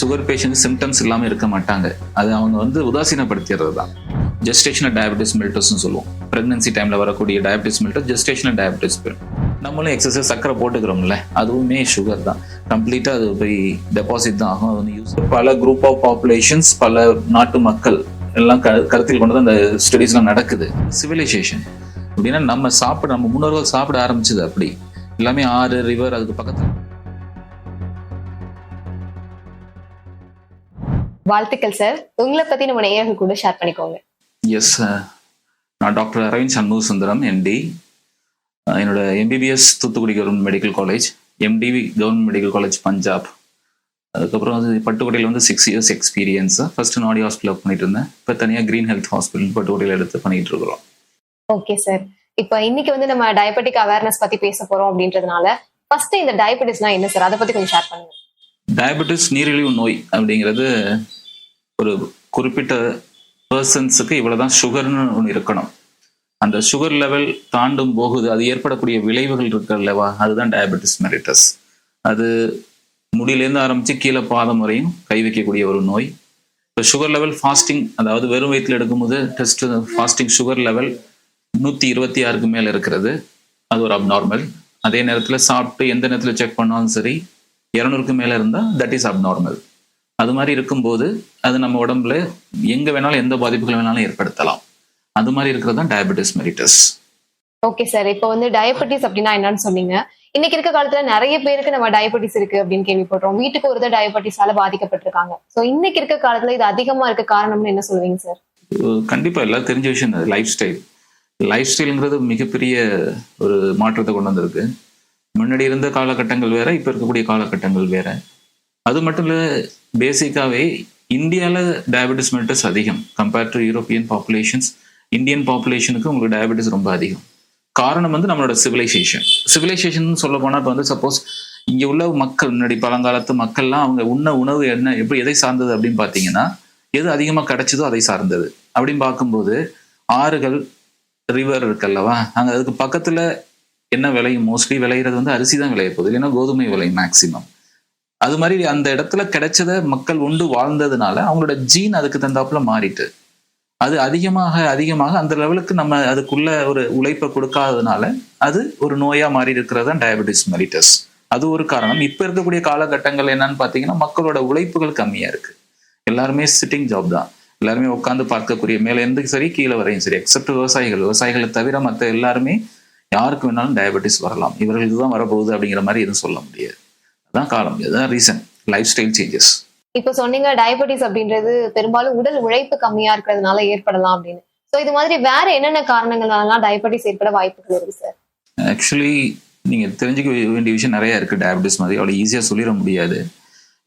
Sugar patient symptoms இல்லாமல் இருக்க மாட்டாங்க. அது அவங்க வந்து உதாசீனப்படுத்திடுறது தான் ஜெஸ்டேஷனல் டயபிட்டிஸ் மில்டஸ்னு சொல்லுவோம். ப்ரெக்னன்சி டைமில் வரக்கூடிய டயபிட்டிஸ் மில்டஸ் ஜெஸ்டேஷனல் டயபிட்டிஸ் நம்மளும் எக்ஸசைஸ் சக்கரை போட்டுக்கிறோம்ல அதுவுமே சுகர் தான். கம்ப்ளீட்டாக அது போய் டெபாசிட் தான். ஆகும் அது வந்து யூஸ் பல குரூப் ஆஃப் பாப்புலேஷன்ஸ் பல நாட்டு மக்கள் எல்லாம் க கருத்தில் கொண்டு தான் அந்த ஸ்டடீஸ்லாம் நடக்குது. சிவிலைசேஷன் அப்படின்னா நம்ம சாப்பிட நம்ம முன்னோர்கள் சாப்பிட ஆரம்பிச்சது அப்படி. எல்லாமே ஆறு ரிவர் அதுக்கு பக்கத்தில். வாழ்த்துக்கள் சார் உங்களை பத்தி நம்ம நேயர்கள் கூட ஷேர் பண்ணிக்கோங்க. எஸ் நான் டாக்டர் அரவிந்த் சண்முக சுந்தரம் என்டி என்னோட MBBS Thoothukudi government medical college MTV government medical college Punjab அதுக்கப்புறம் வந்து பட்டுக்கோட்டையில் வந்து சிக்ஸ் இயர்ஸ் எக்ஸ்பீரியன்ஸ் ஃபர்ஸ்ட் நாடி ஹாஸ்பிட்டல் பண்ணிட்டு இருந்தேன். இப்போ தனியாக க்ரீன் ஹெல்த் ஹாஸ்பிட்டல் பட்டுக்கோட்டையில் எடுத்து பண்ணிட்டு இருக்கிறோம். ஓகே சார் இப்போ இன்னைக்கு வந்து நம்ம டயபெட்டிக் அவேர்னஸ் பத்தி பேச போறோம் அப்படின்றதுனால ஃபர்ஸ்ட் இந்த டயபெட்டிஸ்னா என்ன சார் அதை பத்தி கொஞ்சம் ஷேர் பண்ணுங்க. டயபெட்டிஸ் நீரிழிவு நோய் அப்படிங்கிறது ஒரு குறிப்பிட்ட பர்சன்ஸுக்கு இவ்வளோதான் சுகர்னு ஒன்று இருக்கணும். அந்த சுகர் லெவல் தாண்டும் போகுது அது ஏற்படக்கூடிய விளைவுகள் இருக்கு அல்லவா? அதுதான் டயபெட்டிஸ் மெரிட்டஸ் அது முடியிலேருந்து ஆரம்பித்து கீழே பாதம் வரையும் கை வைக்கக்கூடிய ஒரு நோய். இப்போ சுகர் லெவல் ஃபாஸ்டிங் அதாவது வெறும் வயிற்றில் எடுக்கும்போது டெஸ்ட் ஃபாஸ்டிங் சுகர் லெவல் நூற்றி இருபத்தி ஆறுக்கு மேலே இருக்கிறது. அது ஒரு அப்நார்மல் அதே நேரத்தில் சாப்பிட்டு எந்த நேரத்தில் செக் பண்ணாலும் சரி இரநூறுக்கு மேலே இருந்தால் தட் இஸ் அப்நார்மல் அது மாதிரி இருக்கும்போது அது நம்ம உடம்புல எங்கே வேணாலும் எந்த பாதிப்புகள் வேணாலும் ஏற்படுத்தலாம். அது மாதிரி இருக்கிறது தான் டயபெட்டிஸ் மெரிட்டஸ் ஓகே சார் இப்போ வந்து டயபெட்டிஸ் அப்படின்னா என்னன்னு சொன்னீங்க. இன்னைக்கு இருக்க காலத்துல நிறைய பேருக்கு நம்ம டயபெட்டிஸ் இருக்கு அப்படின்னு கேள்விப்படுறோம். வீட்டுக்கு ஒரு தான் டயபெட்டிஸால பாதிக்கப்பட்டிருக்காங்க. சோ இன்னைக்கு இருக்க காலத்துல இது அதிகமா இருக்க காரணம்னு என்ன சொல்லுவீங்க சார் கண்டிப்பாக எல்லாம் தெரிஞ்ச விஷயம் லைஃப் ஸ்டைல் லைஃப் ஸ்டைலுங்கிறது மிகப்பெரிய ஒரு மாற்றத்தை கொண்டு வந்திருக்கு. முன்னாடி இருந்த காலகட்டங்கள் வேற இப்போ இருக்கக்கூடிய காலகட்டங்கள் வேற. அது மட்டும் இல்லை பேசிக்காவே இந்தியாவில் டயபெட்டிஸ் மெரிட்டஸ் அதிகம். Compared to European populations Indian பாப்புலேஷனுக்கு உங்களுக்கு டயபெட்டிஸ் ரொம்ப அதிகம். காரணம் வந்து நம்மளோட சிவிலைசேஷன் சிவிலைசேஷன் சொல்ல போனால் இப்போ வந்து சப்போஸ் இங்கே உள்ள மக்கள் முன்னாடி பழங்காலத்து மக்கள்லாம் அவங்க உண்ண உணவு என்ன எப்படி எதை சார்ந்தது அப்படின்னு பார்த்தீங்கன்னா எது அதிகமாக கிடைச்சதோ அதை சார்ந்தது. அப்படின்னு பார்க்கும்போது ஆறுகள் ரிவர் இருக்குல்லவா? அங்கே அதுக்கு பக்கத்தில் என்ன விளையும்? மோஸ்ட்லி விளையிறது வந்து அரிசி தான் விளைய போகுது. இல்லைன்னா கோதுமை விளையும் மேக்சிமம் அது மாதிரி அந்த இடத்துல கிடைச்சத மக்கள் உண்டு வாழ்ந்ததுனால அவங்களோட ஜீன் அதுக்கு தந்தாப்புல மாறிட்டு. அது அதிகமாக அதிகமாக அந்த லெவலுக்கு நம்ம அதுக்குள்ள ஒரு உழைப்பை கொடுக்காததுனால அது ஒரு நோயா மாறி இருக்கிறது தான் டயபெட்டிஸ் மெலிட்டஸ் அது ஒரு காரணம். இப்ப இருக்கக்கூடிய காலகட்டங்கள் என்னன்னு பாத்தீங்கன்னா மக்களோட உழைப்புகள் கம்மியா இருக்கு. எல்லாருமே சிட்டிங் ஜாப் தான். எல்லாருமே உட்காந்து பார்க்கக்கூடிய மேலேருந்து சரி கீழே வரையும் சரி எக்ஸப்ட் விவசாயிகள். விவசாயிகளை தவிர மற்ற எல்லாருமே யாருக்கு வேணாலும் டயபெட்டிஸ் வரலாம். இவர்களுக்கு தான் வரப்போகுது அப்படிங்கிற மாதிரி எதுவும் சொல்ல முடியாது. அதான் காலம் இதுதான் ரீசன் லைஃப் ஸ்டைல் சேஞ்சஸ் இப்போ சொன்னீங்க டயபெட்டிஸ் அப்படின்றது பெரும்பாலும் உடல் உழைப்பு கம்மியா இருக்கிறதுனால ஏற்படலாம் அப்படின்னு. சோ இது மாதிரி வேற என்னென்ன காரணங்களாலாம் டயபெட்டிஸ் ஏற்பட வாய்ப்புகள் இருக்கு சார் ஆக்சுவலி நீங்க தெரிஞ்சுக்க வேண்டிய விஷயம் நிறைய இருக்கு டயபெட்டிஸ் மாதிரி. அவ்வளோ ஈஸியாக சொல்லிட முடியாது.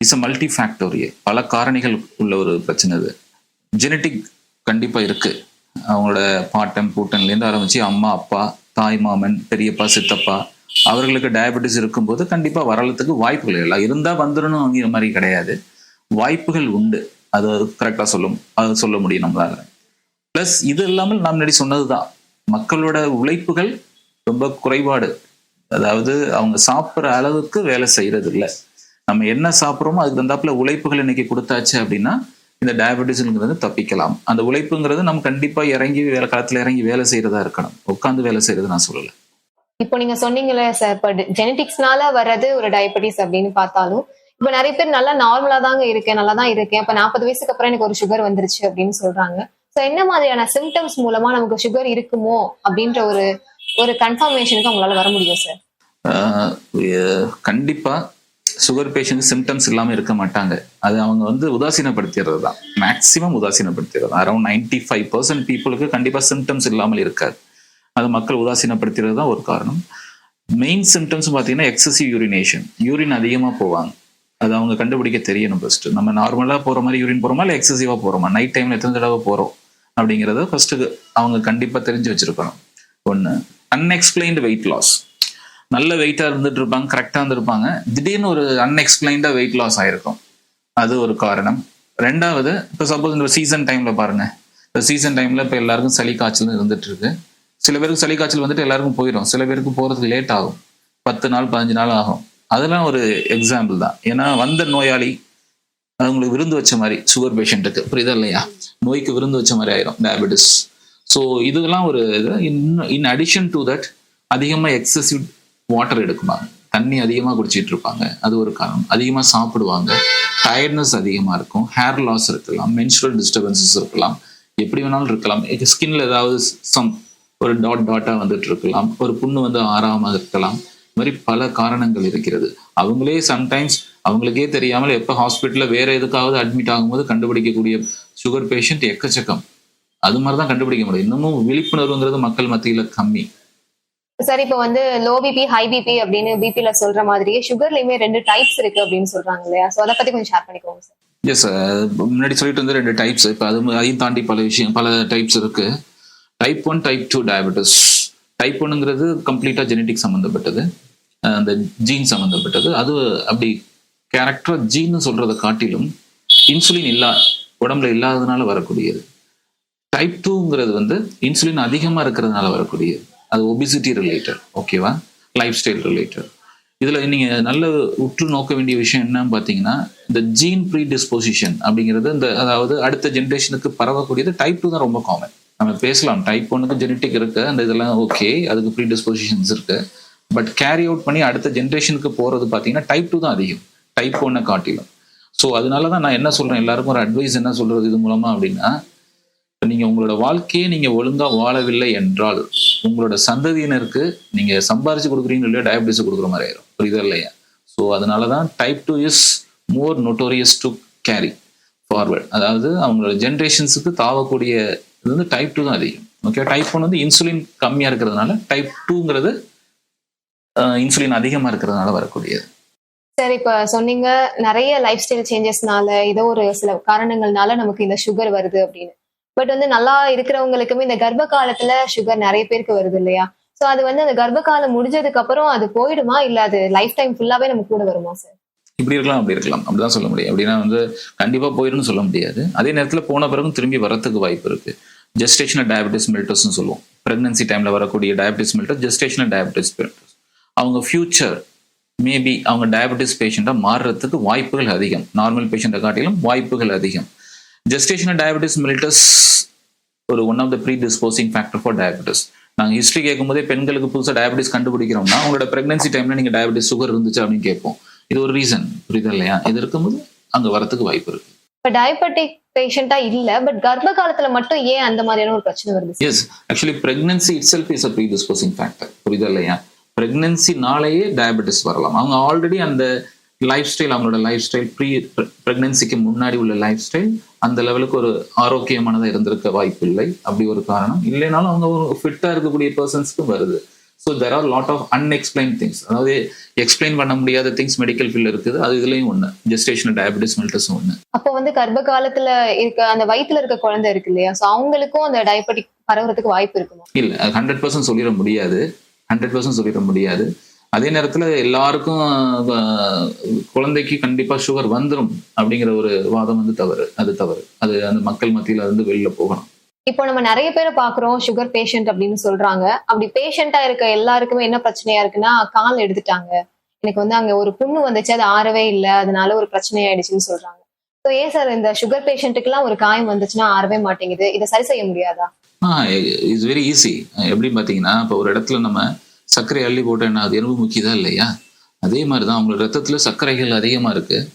இட்ஸ் அ மல்டி ஃபேக்டோரிய பல காரணிகள் உள்ள ஒரு பிரச்சனை இது ஜெனட்டிக் கண்டிப்பா இருக்கு. அவங்களோட பாட்டன் பூட்டன்லேருந்து ஆரம்பிச்சு அம்மா அப்பா தாய் மாமன் பெரியப்பா சித்தப்பா அவர்களுக்கு டயபெட்டிஸ் இருக்கும்போது கண்டிப்பாக வரலத்துக்கு வாய்ப்புகள் இல்லை. இருந்தால் வந்துடணும் அப்படிங்கிற மாதிரி கிடையாது. வாய்ப்புகள் உண்டு. அது கரெக்டாக சொல்லும். அது சொல்ல முடியும் நம்மளால. ப்ளஸ் இது இல்லாமல் நாம் முன்னாடி சொன்னதுதான். மக்களோட உழைப்புகள் ரொம்ப குறைபாடு. அதாவது அவங்க சாப்பிட்ற அளவுக்கு வேலை செய்யறது இல்லை நம்ம என்ன சாப்பிட்றோமோ அதுக்கு தந்தாப்புல உழைப்புகள் இன்னைக்கு கொடுத்தாச்சு அப்படின்னா இந்த டயபெட்டிஸ்ங்கிறது தப்பிக்கலாம். அந்த உழைப்புங்கிறது நம்ம கண்டிப்பா இறங்கி வேலை காலத்துல இறங்கி வேலை செய்யறதா இருக்கணும். உட்காந்து வேலை செய்யறது நான் சொல்லல. இப்போ நீங்க சொன்னீங்களே சார் இப்போ ஜெனட்டிக்ஸ்னால வர்றது ஒரு டயபெட்டிஸ் அப்படின்னு பார்த்தாலும் இப்போ நிறைய பேர் நல்லா நார்மலா தாங்க இருக்கேன் நல்லா தான் இருக்கேன். இப்ப நாற்பது வயசுக்கு அப்புறம் எனக்கு ஒரு சுகர் வந்துருச்சு அப்படின்னு சொல்றாங்க. ஸோ என்ன மாதிரியான சிம்டம்ஸ் மூலமா நமக்கு சுகர் இருக்குமோ அப்படின்ற ஒரு ஒரு கன்ஃபர்மேஷனுக்கு அவங்களால வர முடியும் சார் கண்டிப்பா சுகர் பேஷண்ட் சிம்டம்ஸ் இல்லாமல் இருக்க மாட்டாங்க. அது அவங்க வந்து உதாசீனப்படுத்திடுறது தான் மேக்சிமம் உதாசீனப்படுத்திடுறது அரௌண்ட் நைன்டி ஃபைவ் பர்சன்ட் பீப்புளுக்கு கண்டிப்பாக சிம்டம்ஸ் இல்லாமல் இருக்காது. அது மக்கள் உதாசீனப்படுத்துறது தான் ஒரு காரணம். மெயின் சிம்டம்ஸ் பார்த்தீங்கன்னா எக்ஸசிவ் யூரினேஷன் யூரின் அதிகமாக போவாங்க. அது அவங்க கண்டுபிடிக்க தெரியணும் ஃபர்ஸ்ட் நம்ம நார்மலாக போகிற மாதிரி யூரின் போகிறோமா இல்லை எக்ஸசிவாக போகிறோமா நைட் டைமில் எத்தனை தடவை போகிறோம் அப்படிங்கிறத ஃபர்ஸ்ட்டு அவங்க கண்டிப்பாக தெரிஞ்சு வச்சுருக்கணும். ஒன்று அன்எக்ஸ்பிளைன்டு வெயிட் லாஸ் நல்ல வெயிட்டாக இருந்துட்டு இருப்பாங்க கரெக்டாக இருந்திருப்பாங்க. திடீர்னு ஒரு அன்எக்ஸ்பிளைன்டாக வெயிட் லாஸ் ஆயிருக்கும். அது ஒரு காரணம். ரெண்டாவது இப்போ சப்போஸ் இந்த சீசன் டைமில் பாருங்க. இந்த சீசன் டைமில் இப்போ எல்லாருக்கும் சளி காய்ச்சல் இருந்துட்டு இருக்கு சில பேருக்கு சளி காய்ச்சல் வந்துட்டு எல்லாருக்கும் போயிடும் சில பேருக்கு போகிறதுக்கு லேட் ஆகும். பத்து நாள் பதினஞ்சு நாள் ஆகும். அதெல்லாம் ஒரு எக்ஸாம்பிள் தான். ஏன்னா வந்த நோயாளி அவங்களுக்கு விருந்து வச்ச மாதிரி சுகர் பேஷண்ட்டுக்கு புரியுதா இல்லையா? நோய்க்கு விருந்து வச்ச மாதிரி ஆயிரும் டயபெட்டிஸ் ஸோ இதெல்லாம் ஒரு இது. இன் அடிஷன் டு தட் அதிகமாக எக்ஸசிவ் வாட்டர் எடுக்குவாங்க. தண்ணி அதிகமாக குடிச்சிட்டு இருப்பாங்க அது ஒரு காரணம். அதிகமாக சாப்பிடுவாங்க. டயர்ட்னஸ் அதிகமாக இருக்கும். ஹேர் லாஸ் இருக்கலாம். மென்சுரல் டிஸ்டர்பன்சஸ் இருக்கலாம். எப்படி வேணாலும் இருக்கலாம். ஸ்கின்ல ஏதாவது சம் ஒரு டாட் டாட்டாக வந்துட்டு இருக்கலாம் ஒரு புண்ணு வந்து ஆறாமல் இருக்கலாம். இது மாதிரி பல காரணங்கள் இருக்கிறது. அவங்களே சம்டைம்ஸ் அவங்களுக்கே தெரியாமல் எப்போ ஹாஸ்பிட்டலில் வேற எதுக்காவது அட்மிட் ஆகும்போது கண்டுபிடிக்கக்கூடிய சுகர் பேஷண்ட் எக்கச்சக்கம். அது மாதிரி தான் கண்டுபிடிக்க முடியும். இன்னமும் விழிப்புணர்வுங்கிறது மக்கள் மத்தியில் கம்மி. சார் இப்போ வந்து லோ பிபி ஹை பிபி அப்படின்னு பிபில சொல்ற மாதிரியே சுகர்லயுமே ரெண்டு டைப்ஸ் இருக்கு அப்படின்னு சொல்றாங்க இல்லையா? சோ அதை பத்தி கொஞ்சம் ஷேர் பண்ணிக்கோங்க சார். எஸ் முன்னாடி சொல்லிட்டு வந்து ரெண்டு டைப்ஸ் இப்போ அது அதையும் தாண்டி பல விஷயம் பல டைப்ஸ் இருக்கு. Type one type two diabetes type ஒன்னுங்கிறது கம்ப்ளீட்டாக ஜெனட்டிக் சம்மந்தப்பட்டது அந்த ஜீன் சம்மந்தப்பட்டது அது அப்படி கேரக்டர் ஜீன்னு சொல்றதை காட்டிலும் இன்சுலின் இல்லா உடம்புல இல்லாததுனால வரக்கூடியது. டைப் டூங்கிறது வந்து இன்சுலின் அதிகமாக இருக்கிறதுனால வரக்கூடியது. அது ஒபிசிட்டி ரிலேட்டட் ஓகேவா லைஃப் ஸ்டைல் ரிலேட்டட் இதில் நீங்கள் நல்ல உற்று நோக்க வேண்டிய விஷயம் என்னன்னு பார்த்தீங்கன்னா இந்த ஜீன் ப்ரீ டிஸ்போசிஷன் அப்படிங்கிறது இந்த அதாவது அடுத்த ஜென்ரேஷனுக்கு பரவக்கூடியது டைப் டூ தான் ரொம்ப காமன் நம்ம பேசலாம். டைப் ஒன்றுக்கு ஜெனட்டிக் இருக்கு அந்த இதெல்லாம் ஓகே அதுக்கு ப்ரீ டிஸ்போசிஷன்ஸ் இருக்கு. பட் கேரி அவுட் பண்ணி அடுத்த ஜென்ரேஷனுக்கு போகிறது பார்த்தீங்கன்னா டைப் டூ தான் அதிகம். டைப் ஒன்னை காட்டிலும். ஸோ அதனால தான் நான் என்ன சொல்கிறேன் எல்லாருக்கும் ஒரு அட்வைஸ் என்ன சொல்கிறது இது மூலமாக அப்படின்னா நீங்க உங்களோட வாழ்க்கையை நீங்க ஒழுங்கா வாழவில்லை என்றால் உங்களோட சந்ததியினருக்கு நீங்க சம்பாரிச்சு கொடுக்குறீங்க இல்லையா டயபிட்டிஸ் கொடுக்குற மாதிரி ஆயிரும். புரியுதா இல்லையா? ஸோ அதனாலதான் type two is more notorious to carry forward அதாவது அவங்களோட ஜென்ரேஷன்ஸுக்கு தாவக்கூடிய இது வந்து டைப் டூ தான் அதிகம். ஓகே டைப் ஒன் வந்து இன்சுலின் கம்மியா இருக்கிறதுனால டைப் டூங்கிறது இன்சுலின் அதிகமா இருக்கிறதுனால வரக்கூடியது. சார் இப்ப சொன்னீங்க நிறைய லைஃப் ஸ்டைல் சேஞ்சஸ்னால ஏதோ ஒரு சில காரணங்கள்னால நமக்கு இந்த சுகர் வருது அப்படின்னு. பட் வந்து நல்லா இருக்கிறவங்களுக்குமே இந்த கர்ப்ப காலத்துல சுகர் நிறைய பேருக்கு வருது இல்லையா? சோ அது வந்து அந்த கர்ப்ப காலம் முடிஞ்சதுக்கு அப்புறம் அது போயிடுமா? இல்ல அது லைஃப் டைம் ஃபுல்லாவே நம்ம கூட வருமா சார் இப்படி இருக்கலாம் அப்படி இருக்கலாம். அப்படிதான் சொல்ல முடியும். அப்படின்னா வந்து கண்டிப்பா போயிடும்னு சொல்ல முடியாது. அதே நேரத்துல போன பிறகும் திரும்பி வரத்துக்கு வாய்ப்பு இருக்கு. ஜெஸ்டேஷனல் டயபிட்டிஸ் மெல்டஸ்னு சொல்லுவோம். பிரெக்னன்சி டைம்ல வரக்கூடிய diabetes mellitus gestational diabetes mellitus அவங்க ஃபியூச்சர் மேபி அவங்க டயபிட்டிஸ் பேஷண்ட்டாக மாறுறதுக்கு வாய்ப்புகள் அதிகம். நார்மல் பேஷண்ட்டை காட்டிலும் வாய்ப்புகள் அதிகம். ஜெஸ்டேஷனல் டயபிட்டிஸ் மெல்டஸ் ஒரு one of the predisposing factor for diabetes நாங்கள் ஹிஸ்ட்ரி கேட்கும்போதே பெண்களுக்கு புதுசாக டயபிட்டிஸ் கண்டுபிடிக்கிறோம்னா உங்களோட பிரெக்னன்சி டைம்ல நீங்கள் டயபிட்டிஸ் சுகர் இருந்துச்சு அப்படின்னு கேட்போம். இது ஒரு ரீசன் புரியுதா இல்லையா? இது இருக்கும்போது அங்கே வரத்துக்கு வாய்ப்பு இருக்கு. இப்ப டயபெட்டிக் பேஷண்டா இல்ல பட் கர்ப்ப காலத்துல மட்டும் ஏன் அந்த மாதிரியான ஒரு பிரச்சனை வருது? Yes actually pregnancy itself is a predisposing factor புரியுதா இல்லையா? பிரெக்னன்சினாலேயே டயபெட்டிஸ் வரலாம். அவங்க ஆல்ரெடி அந்த லைஃப் ஸ்டைல் அவங்களோட லைஃப் ஸ்டைல் ப்ரீ பிரெக்னன்சிக்கு முன்னாடி உள்ள லைஃப் ஸ்டைல் அந்த லெவலுக்கு ஒரு ஆரோக்கியமானதாக இருந்திருக்க வாய்ப்பு இல்லை அப்படி ஒரு காரணம். இல்லைனாலும் அவங்க ஒரு ஃபிட்டா இருக்கக்கூடிய பர்சன்ஸ்க்கு வருது. So there are lot of unexplain things அதாவது எக்ஸ்பிளைன் பண்ண முடியாத திங்ஸ் மெடிக்கல் ஃபீல்ட் இருக்குது. அது இதுலயும் ஒன்று ஜெஸ்டேஷனல் டயபெட்டிஸ் மெல்டஸும் ஒன்று அப்போ வந்து கர்ப்ப காலத்துல இருக்க அந்த வயித்துல இருக்க குழந்தை இருக்கு இல்லையா? சோ அவங்களுக்கும் அந்த டயபெட்டிக் பரவுறதுக்கு வாய்ப்பு இருக்குமா? இல்ல ஹண்ட்ரட் பர்சன்ட் சொல்லிட முடியாது. ஹண்ட்ரட் பர்சன்ட் சொல்லிட முடியாது. அதே நேரத்துல எல்லாருக்கும் குழந்தைக்கு கண்டிப்பா சுகர் வந்துரும் அப்படிங்கிற ஒரு வாதம் வந்து தவறு அது தவறு. அது அந்த மக்கள் மத்தியில இருந்து வெளியில போகணும். இப்போ நம்ம நிறைய பேரை பாக்குறோம் சுகர் பேஷண்ட் அப்படின்னு சொல்றாங்க. அப்படி பேஷண்டா இருக்க எல்லாருக்குமே என்ன பிரச்சனையா இருக்குன்னா கால் எடுத்துட்டாங்க. எனக்கு வந்து அங்க ஒரு புண்ணு வந்துச்சு அது ஆறவே இல்லை அதனால ஒரு பிரச்சனை ஆயிடுச்சுன்னு சொல்றாங்க. ஸோ ஏன் சார் இந்த சுகர் பேஷண்ட்டுக்குலாம் ஒரு காயம் வந்துச்சுன்னா ஆறவே மாட்டேங்குது? இதை சரி செய்ய முடியாதா? இட்ஸ் வெரி ஈஸி எப்படி பாத்தீங்கன்னா இப்போ ஒரு இடத்துல நம்ம சர்க்கரை அள்ளி போட்டா என்ன அது எறும்பு முக்கியதா இல்லையா? அதே மாதிரி தான் அவங்களோட ரத்தத்தில் சர்க்கரைகள் அதிகமாக இருக்குது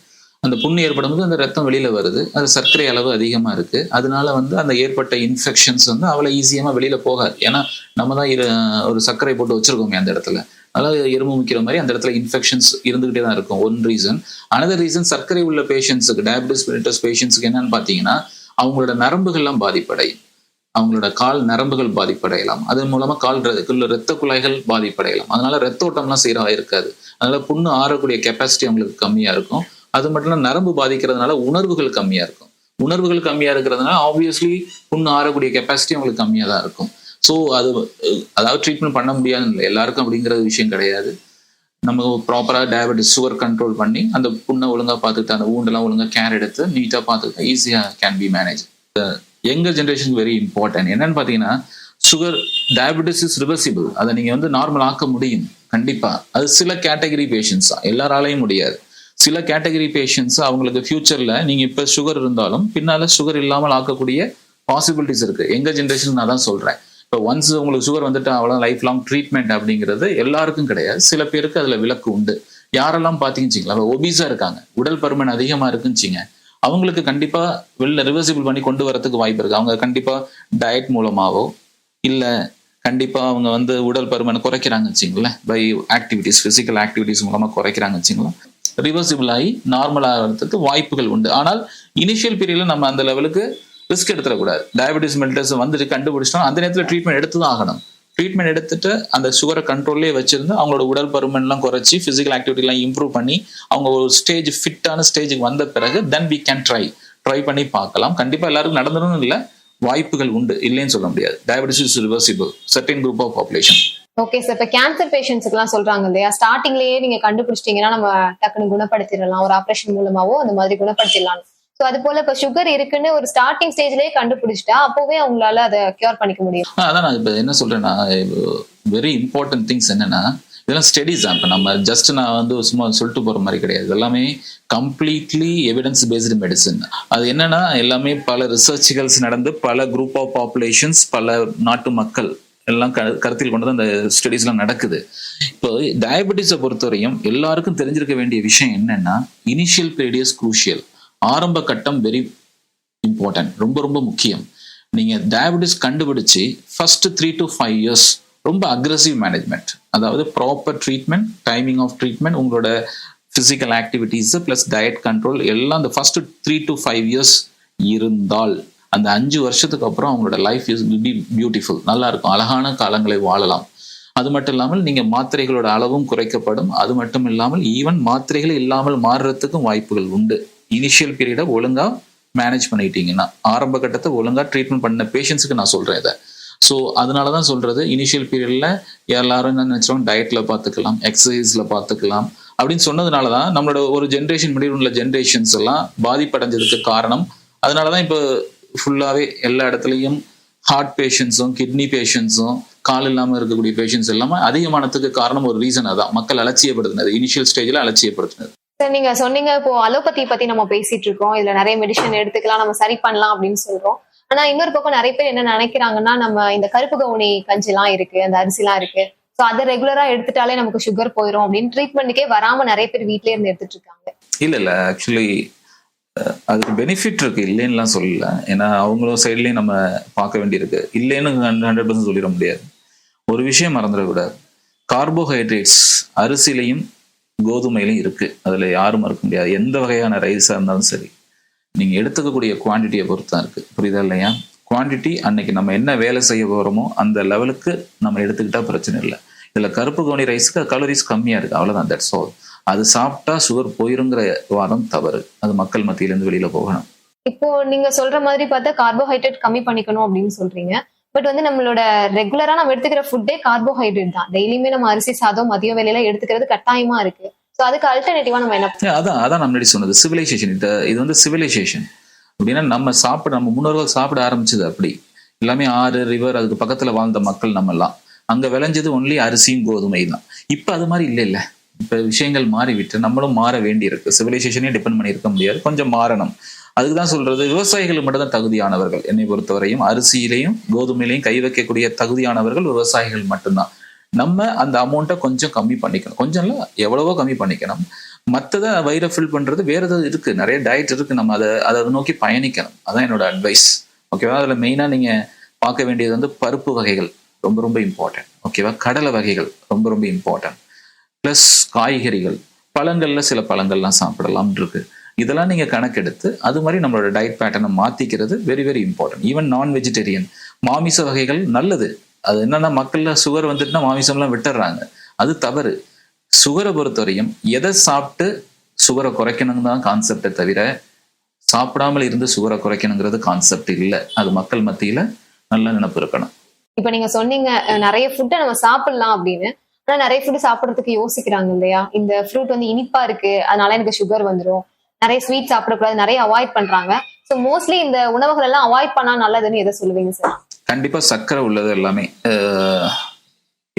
அந்த புண்ணு ஏற்படும் போது அந்த ரத்தம் வெளியில் வருது. அது சர்க்கரை அளவு அதிகமாக இருக்குது அதனால வந்து அந்த ஏற்பட்ட இன்ஃபெக்ஷன்ஸ் வந்து அவ்வளோ ஈஸியாக வெளியில் போகாது. ஏன்னா நம்ம தான் ஒரு சர்க்கரை போட்டு வச்சிருக்கோமே அந்த இடத்துல. அதாவது எறும்பு முக்கிற மாதிரி அந்த இடத்துல இன்ஃபெக்ஷன்ஸ் இருந்துகிட்டே தான் இருக்கும். ஒன் ரீசன் அனதர் ரீசன் சர்க்கரை உள்ள பேஷண்ட்ஸுக்கு டயபிட்டிஸ் மெலிட்டஸ் பேஷண்ட்ஸுக்கு என்னன்னு பார்த்தீங்கன்னா அவங்களோட நரம்புகள்லாம் பாதிப்படையும். அவங்களோட கால் நரம்புகள் பாதிப்படையலாம். அதன் மூலமா கால் ரத்த குழாய்கள் பாதிப்படையலாம். அதனால ரத்த ஓட்டம்லாம் சீராக இருக்காது. அதனால புண்ணு ஆறக்கூடிய கெப்பாசிட்டி அவங்களுக்கு கம்மியா இருக்கும். அது மட்டும் இல்லாம நரம்பு பாதிக்கிறதுனால உணர்வுகள் கம்மியா இருக்கும். உணர்வுகள் கம்மியா இருக்கிறதுனால ஆப்வியஸ்லி புண்ணு ஆறக்கூடிய கெப்பாசிட்டி அவங்களுக்கு கம்மியா தான் இருக்கும். ஸோ அது அதாவது ட்ரீட்மெண்ட் பண்ண முடியாது இல்லை எல்லாருக்கும் அப்படிங்கிற விஷயம் கிடையாது. நம்ம ப்ராப்பராக டயபெட்டிஸ் சுகர் கண்ட்ரோல் பண்ணி அந்த புண்ணை ஒழுங்காக பார்த்துக்கிட்டு அந்த ஊண்டெல்லாம் ஒழுங்காக கேர் எடுத்து நீட்டாக பார்த்துக்கிட்டா ஈஸியாக can be manage younger generation very important என்னன்னு பார்த்தீங்கன்னா சுகர் டயபிட்டிஸ் இஸ் ரிவர்சிபிள் அதை நீங்கள் வந்து நார்மல் ஆக்க முடியும். கண்டிப்பாக அது சில கேட்டகரி பேஷண்ட்ஸ் தான் எல்லாராலையும் முடியாது. சில கேட்டகரி பேஷண்ட்ஸ் அவங்களுக்கு ஃபியூச்சர்ல நீங்க இப்ப சுகர் இருந்தாலும் பின்னால சுகர் இல்லாமல் ஆக்கக்கூடிய பாசிபிலிட்டிஸ் இருக்கு. எங்க ஜென்ரேஷன் நான் தான் சொல்றேன். இப்போ ஒன்ஸ் உங்களுக்கு சுகர் வந்துட்டு அவ்வளோ லைஃப் லாங் ட்ரீட்மெண்ட் அப்படிங்கிறது எல்லாருக்கும் கிடையாது. சில பேருக்கு அதில் விலக்கு உண்டு. யாரெல்லாம் பார்த்தீங்கன்னு ஒபிஸா இருக்காங்க. உடல் பருமன் அதிகமாக இருக்குன்னு அவங்களுக்கு கண்டிப்பா வெளில ரிவர்சிபிள் பண்ணி கொண்டு வரதுக்கு வாய்ப்பு இருக்கு. அவங்க கண்டிப்பா டயட் மூலமாவோ இல்ல கண்டிப்பா அவங்க வந்து உடல் பருமனை குறைக்கிறாங்க வச்சுங்களேன். பை ஆக்டிவிட்டிஸ் பிசிக்கல் ஆக்டிவிட்டிஸ் மூலமா குறைக்கிறாங்க வச்சுங்களேன். ரிவர்சிபிள் ஆகி நார்மல் ஆகிறதுக்கு வாய்ப்புகள் உண்டு. ஆனால் இனிஷியல் பீரியட்ல நம்ம அந்த லெவலுக்கு ரிஸ்க் எடுத்துடக்கூடாது. டயபெட்டிஸ் மெல்டர்ஸ் வந்துட்டு கண்டுபிடிச்சிட்டோம். அந்த நேரத்தில் ட்ரீட்மெண்ட் எடுத்து தான் ஆகணும். ட்ரீட்மெண்ட் எடுத்துட்டு அந்த சுகரை கண்ட்ரோல்லே வச்சிருந்து அவங்களோட உடல் பருமன்லாம் குறைச்சி பிசிக்கல் ஆக்டிவிட்டிலாம் இம்ப்ரூவ் பண்ணி அவங்க ஒரு ஸ்டேஜ் ஃபிட்டான ஸ்டேஜுக்கு வந்த பிறகு then we can try try பண்ணி பார்க்கலாம். கண்டிப்பாக எல்லாருக்கும் நடந்துடும் இல்லை வாய்ப்புகள் உண்டு. இல்லைன்னு சொல்ல முடியாது. Diabetes is reversible certain group of population okay sir இப்ப கேன்சர் பேஷண்ட்ஸ்க்கு எல்லாம் சொல்றாங்க இல்லையா? ஸ்டார்டிங்லயே நீங்க கண்டுபிடிச்சிட்டீங்கன்னா நம்ம டக்குனு குணப்படுத்திடலாம். ஒரு ஆபரேஷன் மூலமாவோ அந்த மாதிரி குணப்படுத்திடலாம். ஸோ அது போல இப்போ சுகர் இருக்குன்னு ஒரு ஸ்டார்டிங் ஸ்டேஜ்லயே கண்டுபிடிச்சிட்டா அப்பவே அவங்களால அதை கியூர் பண்ணிக்க முடியும். அதான் நான் இப்போ என்ன சொல்றேன்னா வெரி இம்பார்ட்டன்ட் திங்ஸ் என்னன்னா இதெல்லாம் ஸ்டடிஸ் தான். இப்போ நம்ம ஜஸ்ட் நான் வந்து சும்மா சொல்லிட்டு போற மாதிரி கிடையாது. எல்லாமே கம்ப்ளீட்லி எவிடன்ஸ் பேஸ்டு மெடிசன் அது என்னன்னா எல்லாமே பல ரிசர்ச்சுகள்ஸ் நடந்து பல குரூப் ஆஃப் பாப்புலேஷன்ஸ் பல நாட்டு மக்கள் எல்லாம் க- கருத்தில் கொண்டு அந்த இந்த ஸ்டடிஸ்லாம் நடக்குது. இப்போ டயபெட்டிஸை பொறுத்தவரையும் எல்லாருக்கும் தெரிஞ்சிருக்க வேண்டிய விஷயம் என்னன்னா இனிஷியல் பீரியட் குரூஷியல் ஆரம்ப கட்டம் வெரி இம்பார்ட்டன்ட் ரொம்ப ரொம்ப முக்கியம். நீங்க டயபெட்டிஸ் கண்டுபிடிச்சு first three to five years ரொம்ப அக்ரஸிவ் மேனேஜ்மெண்ட் அதாவது proper treatment timing of treatment உங்களோட physical activities plus diet control எல்லாம் அந்த first three to five years இருந்தால் அந்த அஞ்சு வருஷத்துக்கு அப்புறம் அவங்களோட லைஃப் இஸ் பி பியூட்டிஃபுல் நல்லா இருக்கும். அழகான காலங்களை வாழலாம். அது மட்டும் இல்லாமல் நீங்க மாத்திரைகளோட அளவும் குறைக்கப்படும். அது மட்டும் இல்லாமல் ஈவன் மாத்திரைகள் இல்லாமல் மாறுறதுக்கும் வாய்ப்புகள் உண்டு. இனிஷியல் பீரியடை ஒழுங்கா மேனேஜ் பண்ணிட்டீங்கன்னா ஆரம்ப கட்டத்தை ஒழுங்கா ட்ரீட்மெண்ட் பண்ண பேஷண்ட்ஸுக்கு நான் சொல்றேன் இதை. ஸோ அதனால தான் சொல்றது இனிஷியல் பீரியட்ல எல்லாரும் என்ன நினைச்சோம் டயட்ல பார்த்துக்கலாம் எக்ஸசைஸில் பார்த்துக்கலாம் அப்படின்னு சொன்னதுனால தான் நம்மளோட ஒரு ஜென்ரேஷன் முன்னாடி உள்ள ஜென்ரேஷன்ஸ் எல்லாம் பாதிப்படைஞ்சதுக்கு காரணம். அதனால தான் இப்போ ஃபுல்லாகவே எல்லா இடத்துலையும் ஹார்ட் பேஷண்ட்ஸும் கிட்னி பேஷண்ட்ஸும் கால் இல்லாமல் இருக்கக்கூடிய பேஷண்ட்ஸ் எல்லாமே அதிகமானதுக்கு காரணம் ஒரு ரீசன் அதான். மக்கள் அலட்சியப்படுத்தினது இனிஷியல் ஸ்டேஜில் அலட்சியப்படுத்தினது. சார் நீங்க சொன்னீங்க இப்போ அலோபதி பத்தி நம்ம பேசிட்டு இருக்கோம். இதுல நிறைய மெடிசன் எடுத்துக்கலாம் நம்ம சரி பண்ணலாம் அப்படின்னு சொல்றோம். ஆனா இன்னொரு பக்கம் நிறைய பேர் என்ன நினைக்கிறாங்கன்னா நம்ம இந்த கருப்பு கவுனி கஞ்சிலாம் இருக்கு அந்த அரிசிலாம் இருக்கு. ஸோ அதை ரெகுலரா எடுத்துட்டாலே நமக்கு சுகர் போயிடும் அப்படின்னு ட்ரீட்மெண்ட்டுக்கே வராம நிறைய பேர் வீட்லயே இருந்து எடுத்துட்டு இருக்காங்க. இல்ல இல்ல. ஆக்சுவலி அதுக்கு பெனிஃபிட் இருக்கு இல்லைன்னுலாம் சொல்லல. ஏன்னா அவங்களும் சைட்லயும் நம்ம பார்க்க வேண்டியிருக்கு. இல்லைன்னு ஹண்ட்ரட் பர்சன்ட் சொல்லிட முடியாது. ஒரு விஷயம் மறந்துடக்கூடாது. கார்போஹைட்ரேட்ஸ் அரிசிலையும் கோதுமையிலையும் இருக்கு. அதுல யாரும் மறக்க முடியாது. எந்த வகையான ரைஸா இருந்தாலும் சரி. நீங்க எடுத்துக்கக்கூடிய குவாண்டிட்டியை பொறுத்து தான் இருக்கு. புரியுதா இல்லையா? குவாண்டிட்டி அன்னைக்கு நம்ம என்ன வேலை செய்ய போறோமோ அந்த லெவலுக்கு நம்ம எடுத்துக்கிட்டா பிரச்சனை இல்லை. இதுல கருப்பு கவுனி ரைஸ்க்கு கலோரிஸ் கம்மியா இருக்கு. அவ்வளவுதான் தட்ஸ் ஆல் அது சாப்பிட்டா சுகர் போயிருங்கிற வாதம் தவறு. அது மக்கள் மத்தியிலேருந்து வெளியில போகணும். இப்போ நீங்க சொல்ற மாதிரி பார்த்தா கார்போஹைட்ரேட் கம்மி பண்ணிக்கணும் அப்படின்னு சொல்றீங்க. பட் வந்து நம்மளோட ரெகுலரா நம்ம எடுத்துக்கிற ஃபுட்டே கார்போஹைட்ரேட் தான். டெய்லியுமே நம்ம அரிசி சாதம் மதிய வேலையில எடுத்துக்கிறது கட்டாயமா இருக்கு. சோ அதுக்கு அல்டர்னேட்டிவா நம்ம என்ன அதான் அதான் நான் முன்னாடி சொன்னது. சிவிலைசேஷன் இது இது வந்து சிவிலைசேஷன் அப்படின்னா நம்ம சாப்பிட நம்ம முன்னோர்கள் சாப்பிட ஆரம்பிச்சது அப்படி. எல்லாமே ஆறு ரிவர் அதுக்கு பக்கத்துல வாழ்ந்த மக்கள் நம்ம எல்லாம் அங்க விளைஞ்சது ஒன்லி அரிசியும் கோதுமை தான். இப்ப அது மாதிரி இல்லை இல்ல. இப்ப விஷயங்கள் மாறிவிட்டு நம்மளும் மாற வேண்டி இருக்கு சிவிலைசேஷனே டிபெண்ட் பண்ணி இருக்க முடியாது. கொஞ்சம் மாறணும். அதுக்கு தான் சொல்றது விவசாயிகள் மட்டும்தான் தகுதியானவர்கள். என்னை பொறுத்தவரையும் அரிசியிலையும் கோதுமையிலையும் கை வைக்கக்கூடிய தகுதியானவர்கள் விவசாயிகள் மட்டும்தான். நம்ம அந்த அமௌண்ட்டை கொஞ்சம் கம்மி பண்ணிக்கணும். கொஞ்சம் இல்லை எவ்வளவோ கம்மி பண்ணிக்கணும். மற்றதை வயிறை ஃபில் பண்றது வேற ஏதாவது இருக்கு. நிறைய டயட் இருக்கு. நம்ம அதை அதை நோக்கி பயணிக்கணும். அதான் என்னோட அட்வைஸ் ஓகேவா அதில் மெயினாக நீங்க பார்க்க வேண்டியது வந்து பருப்பு வகைகள். ரொம்ப ரொம்ப இம்பார்ட்டன்ட் ஓகேவா கடலை வகைகள் ரொம்ப ரொம்ப இம்பார்ட்டன்ட் ப்ளஸ் காய்கறிகள். பழங்கள்ல சில பழங்கள்லாம் சாப்பிடலாம் இருக்குது இதெல்லாம் நீங்க கணக்கெடுத்து அது மாதிரி நம்மளோட டயட் பேட்டர்னை மாத்திக்கிறது very very important even non vegetarian மாமிச வகைகள் நல்லது. அது என்னன்னா மக்கள்ல சுகர் வந்துட்டுனா மாமிசம்லாம் விட்டுறாங்க. அது தவறு. சுகரை பொறுத்தவரையும் எதை சாப்பிட்டு சுகரை குறைக்கணும்னு தான் கான்செப்டை தவிர சாப்பிடாமல் இருந்து சுகரை குறைக்கணுங்கிறது கான்செப்ட் இல்லை. அது மக்கள் மத்தியில நல்ல நினப்பு இருக்கணும். இப்ப நீங்க சொன்னீங்க நிறைய ஃபுட்டை நம்ம சாப்பிடலாம் அப்படின்னு. ஆனா நிறைய ஃபுட் சாப்பிடறதுக்கு யோசிக்கிறாங்க இல்லையா? இந்த ஃப்ரூட் வந்து இனிப்பா இருக்கு அதனால எனக்கு சுகர் வந்துடும் நிறைய ஸ்வீட் சாப்பிடக்கூடாது நிறைய அவாய்ட் பண்றாங்க. ஸோ மோஸ்ட்லி இந்த உணவுகள் எல்லாம் அவாய்ட் பண்ணா நல்லதுன்னு எதை சொல்லுவீங்க சார் கண்டிப்பா சர்க்கரை உள்ளது எல்லாமே.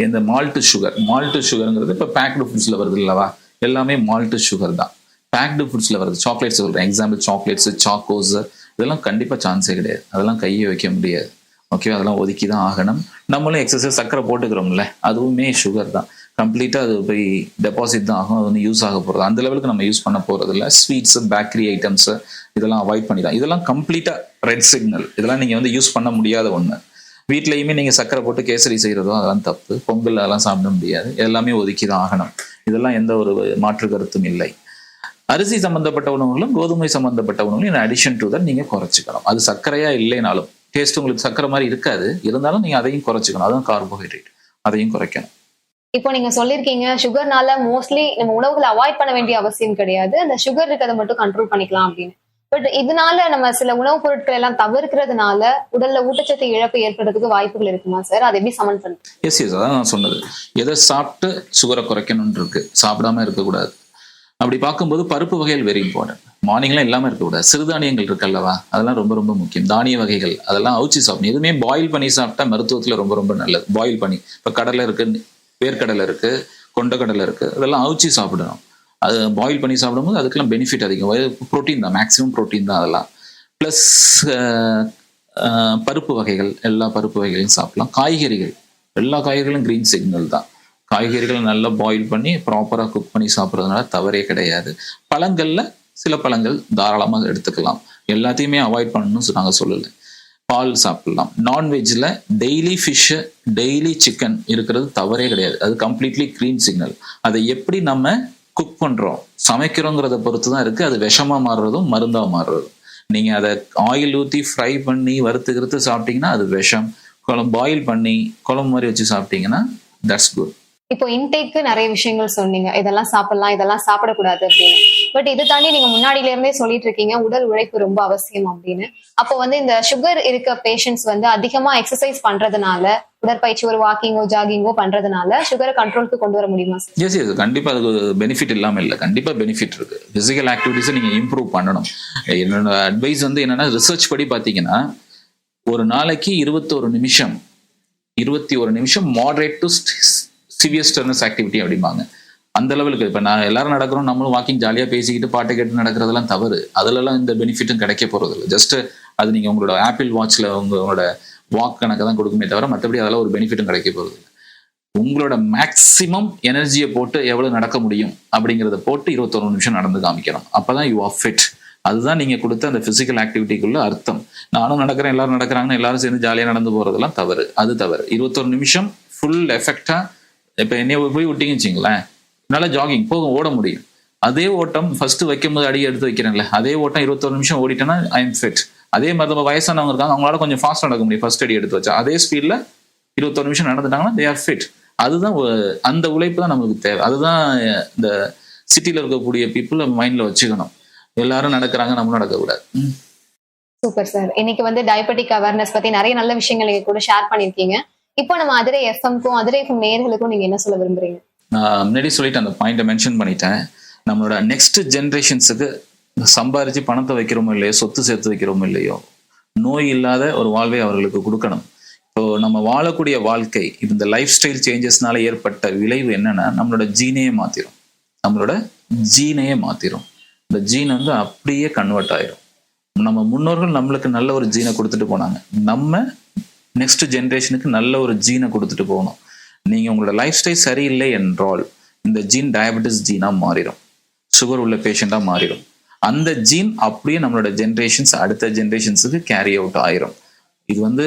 இந்த மால்ட்டு சுகர் மால்ட்டு சுகருங்கிறது இப்போ பேக்டு ஃபுட்ஸ்ல வருது இல்லவா? எல்லாமே மால்ட்டு சுகர் தான். பேக்டு ஃபுட்ஸ்ல வருது. சாக்லேட்ஸ் சொல்றேன். எக்ஸாம்பிள் சாக்லேட்ஸ் சாக்கோஸ் இதெல்லாம் கண்டிப்பா சான்ஸே கிடையாது. அதெல்லாம் கையை வைக்க முடியாது. ஓகே அதெல்லாம் ஒதுக்கி தான் ஆகணும். நம்மளும் எக்ஸசைஸ் சக்கரை போட்டுக்கிறோம்ல. அதுவுமே சுகர் தான். கம்ப்ளீட்டாக அது போய் டெபாசிட் தான் ஆகும். அது வந்து யூஸ் ஆக போகிறது அந்த லெவலுக்கு நம்ம யூஸ் பண்ண போகிறது இல்லை ஸ்வீட்ஸு பேக்கரி ஐட்டம்ஸு இதெல்லாம் அவாய்ட் பண்ணிடலாம். இதெல்லாம் கம்ப்ளீட்டாக ரெட் சிக்னல் இதெல்லாம் நீங்கள் வந்து யூஸ் பண்ண முடியாத ஒன்று வீட்லேயுமே நீங்கள் சக்கரை போட்டு கேசரி செய்கிறதோ அதெல்லாம் தப்பு. பொங்கல் அதெல்லாம் சாப்பிட முடியாது. எல்லாமே ஒதுக்கி தான் ஆகணும். இதெல்லாம் எந்த ஒரு மாற்று கருத்தும் இல்லை. அரிசி சம்மந்தப்பட்ட உணவுகளும் கோதுமை சம்மந்தப்பட்ட உணவுகளும் in அடிஷன் டு that நீங்கள் குறைச்சிக்கணும். அது சர்க்கரையாக இல்லைனாலும் டேஸ்ட் உங்களுக்கு சர்க்கரை மாதிரி இருக்காது. இருந்தாலும் நீங்கள் அதையும் குறைச்சிக்கணும். அதுவும் கார்போஹைட்ரேட் அதையும் குறைக்கணும். இப்போ நீங்க சொல்லிருக்கீங்க சுகர்னால மோஸ்ட்லி நம்ம உணவுகளை அவாய்ட் பண்ண வேண்டிய அவசியம் கிடையாது. அந்த சுகர் இருக்கிறத மட்டும் கண்ட்ரோல் பண்ணிக்கலாம் அப்படின்னு. பட் இதனால நம்ம சில உணவுப் பொருட்கள் எல்லாம் தவிர்க்கிறதுனால உடல்ல ஊட்டச்சத்து இழப்பு ஏற்படுறதுக்கு வாய்ப்புகள் இருக்குமா சார் அதை எப்படி சமன் பண்ண எஸ் எஸ் அதான் நான் சொன்னது. எதை சாப்பிட்டு சுகரை குறைக்கணும்னு இருக்கு சாப்பிடாம இருக்கக்கூடாது. அப்படி பார்க்கும்போது பருப்பு வகைகள் வெரி இம்பார்ட்டன்ட் மார்னிங்லாம் இல்லாம இருக்கக்கூடாது. சிறுதானியங்கள் இருக்கல்லவா அதெல்லாம் ரொம்ப ரொம்ப முக்கியம். தானிய வகைகள் அதெல்லாம் அவிச்சு சாப்பிடணும். எதுவுமே பாயில் பண்ணி சாப்பிட்டா மருத்துவத்துல ரொம்ப ரொம்ப நல்லது. பாயில் பண்ணி. இப்போ கடலை இருக்கு வேர்க்கடலை இருக்கு கொண்டக்கடலை இருக்கு அதெல்லாம் அவிச்சு சாப்பிடணும். அது பாயில் பண்ணி சாப்பிடும்போது அதுக்கெல்லாம் பெனிஃபிட் அதிகம். ப்ரோட்டீன் தான் மேக்ஸிமம் ப்ரோட்டீன் தான் அதெல்லாம். ப்ளஸ் பருப்பு வகைகள் எல்லா பருப்பு வகைகளையும் சாப்பிடலாம். காய்கறிகள் எல்லா காய்கறிகளும் க்ரீன் சிக்னல் தான். காய்கறிகளை நல்லா பாயில் பண்ணி ப்ராப்பராக குக் பண்ணி சாப்பிட்றதுனால தவறே கிடையாது. பழங்களில் சில பழங்கள் தாராளமாக எடுத்துக்கலாம். எல்லாத்தையுமே அவாய்ட் பண்ணணும்னு நாங்கள் சொல்லலை. பால் சாப்பிடலாம். நான்வெஜ்ல டெய்லி ஃபிஷ்ஷு டெய்லி சிக்கன் இருக்கிறது தவறே கிடையாது. அது கம்ப்ளீட்லி க்ரீன் சிக்னல் அதை எப்படி நம்ம குக் பண்றோம்? சமைக்கிறோங்கிறத பொறுத்து தான் இருக்கு. அது விஷமா மாறுறதும் மருந்தா மாறுறதும் நீங்க அதை ஆயில் ஊத்தி ஃப்ரை பண்ணி வறுத்து கிறுத்து சாப்பிட்டீங்கன்னா அது விஷம். குழம்பு பாயில் பண்ணி குழம்பு மாதிரி வச்சு சாப்பிட்டீங்கன்னா தட்ஸ் குட் இப்போ இன்டேக்கு நிறைய விஷயங்கள் சொன்னீங்க. இதெல்லாம் சாப்பிடலாம் இதெல்லாம் சாப்பிடக்கூடாது அப்படின்னு. பட் இது தாண்டி நீங்க முன்னாடியில இருந்தே சொல்லிட்டு இருக்கீங்க உடல் உழைப்பு ரொம்ப அவசியம் அப்படின்னு. அப்போ வந்து இந்த சுகர் இருக்க பேஷண்ட்ஸ் வந்து அதிகமா எக்ஸசைஸ் பண்றதுனால உடற்பயிற்சி ஒரு வாக்கிங்கோ ஜாகிங்கோ பண்றதுனால சுகரை கண்ட்ரோலுக்கு கொண்டு வர முடியுமா எஸ் எஸ் கண்டிப்பா அதுக்கு பெனிஃபிட் இல்லாம இல்லை. கண்டிப்பா பெனிஃபிட் இருக்கு. பிசிக்கல் ஆக்டிவிட்டிஸை நீங்க இம்ப்ரூவ் பண்ணணும். என்னோட அட்வைஸ் வந்து என்னன்னா ரிசர்ச் படி பாத்தீங்கன்னா ஒரு நாளைக்கு இருபத்தோரு நிமிஷம் இருபத்தி ஒரு நிமிஷம் moderate to severe strenuous activity அப்படிம்பாங்க. அந்த லெவலுக்கு இப்போ நான் எல்லாரும் நடக்கிறோம் நம்மளும் வாக்கிங் ஜாலியாக பேசிக்கிட்டு பாட்டு கேட்டு நடக்கிறதெல்லாம் தவறு. அதுலலாம் இந்த பெனிஃபிட்டும் கிடைக்க போகிறது இல்லை. ஜஸ்ட் அது நீங்கள் உங்களோட ஆப்பிள் வாட்ச்ல உங்களோட வாக் கணக்கு தான் கொடுக்குமே தவிர மற்றபடி அதெல்லாம் ஒரு பெனிஃபிட்டும் கிடைக்க போகிறது இல்லை. உங்களோட மேக்சிமம் எனர்ஜியை போட்டு எவ்வளோ நடக்க முடியும் அப்படிங்கிறத போட்டு இருபத்தொரு நிமிஷம் நடந்து காமிக்கணும். அப்பதான் யூ ஆர் ஃபிட் அதுதான் நீங்கள் கொடுத்த அந்த ஃபிசிக்கல் ஆக்டிவிட்டிக்குள்ள அர்த்தம். நானும் நடக்கிறேன் எல்லாரும் நடக்கிறாங்கன்னு எல்லாரும் சேர்ந்து ஜாலியாக நடந்து போகிறதெல்லாம் தவறு. அது தவறு. இருபத்தொரு நிமிஷம் ஃபுல் எஃபெக்டாக இப்போ என்னைய போய் விட்டீங்கன்னு வச்சுங்களேன். நல்லா ஜாகிங் போக ஓட முடியும். அதே ஓட்டம் ஃபர்ஸ்ட் வைக்கும் போது அடி எடுத்து வைக்கிறேன்ல. அதே ஓட்டம் இருபத்தொரு நிமிஷம் ஓடிட்டேன்னா ஐ எம் ஃபிட் அதே மாதிரி நம்ம வயசானவங்க இருக்காங்க அவங்களால கொஞ்சம் ஃபாஸ்ட் நடக்க முடியும். ஃபர்ஸ்ட் அடி எடுத்து வச்சா. அதே ஸ்பீட்ல இருபத்தொரு நிமிஷம் நடந்துட்டாங்கன்னா தே ஆர் ஃபிட் அதுதான் அந்த உழைப்பு தான் நமக்கு தேவை. அதுதான் இந்த சிட்டில இருக்கக்கூடிய பீப்புள் மைண்ட்ல வச்சுக்கணும். எல்லாரும் நடக்கிறாங்க நம்ம நடக்கக்கூடாது. சூப்பர் சார் இன்னைக்கு வந்து டயபெட்டிக் அவேர்னஸ் பத்தி நிறைய நல்ல விஷயங்கள் கூட ஷேர் பண்ணிருக்கீங்க இப்போ நம்ம அதிரை எஃப்எம்க்கும் அதிரை எஃப்எம் நேர்களுக்கும் நீங்க என்ன சொல்ல விரும்புறீங்க? நான் முன்னாடி சொல்லிட்டு அந்த பாயிண்ட மென்ஷன் பண்ணிட்டேன். நம்மளோட நெக்ஸ்ட் ஜென்ரேஷன்ஸுக்கு சம்பாரிச்சு பணத்தை வைக்கிறோமோ இல்லையோ சொத்து சேர்த்து வைக்கிறோமோ இல்லையோ நோய் இல்லாத ஒரு வாழ்வை அவர்களுக்கு கொடுக்கணும். இப்போ நம்ம வாழக்கூடிய வாழ்க்கை இந்த லைஃப் ஸ்டைல் சேஞ்சஸ்னால ஏற்பட்ட விளைவு என்னன்னா நம்மளோட ஜீனையே மாத்திரும். நம்மளோட ஜீனையே மாத்திரும். இந்த ஜீன் வந்து அப்படியே கன்வெர்ட் ஆயிரும். நம்ம முன்னோர்கள் நம்மளுக்கு நல்ல ஒரு ஜீனை கொடுத்துட்டு போனாங்க. நம்ம நெக்ஸ்ட் ஜென்ரேஷனுக்கு நல்ல ஒரு ஜீனை கொடுத்துட்டு போகணும். நீங்கள் உங்களோட லைஃப் ஸ்டைல் சரியில்லை என்றால் இந்த ஜீன் டயபெட்டிஸ் ஜீனாக மாறிடும். சுகர் உள்ள பேஷண்ட்டாக மாறிடும். அந்த ஜீன் அப்படியே நம்மளோட ஜென்ரேஷன்ஸ் அடுத்த ஜென்ரேஷன்ஸுக்கு கேரி அவுட் ஆயிரும். இது வந்து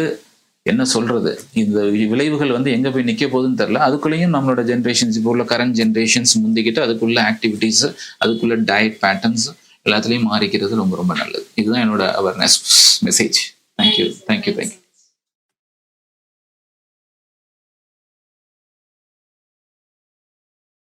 என்ன சொல்றது? இந்த விளைவுகள் வந்து எங்க போய் நிக்க போகுதுன்னு தெரியல. அதுக்குள்ளேயும் நம்மளோட ஜென்ரேஷன்ஸ் இப்போ உள்ள கரண்ட் ஜென்ரேஷன்ஸ் முந்திக்கிட்டு அதுக்குள்ள ஆக்டிவிட்டீஸ் அதுக்குள்ள டயட் பேட்டர்ன்ஸ் எல்லாத்துலேயும் மாறிக்கிறது ரொம்ப ரொம்ப நல்லது. இதுதான் என்னோட awareness message thank you thank you thank you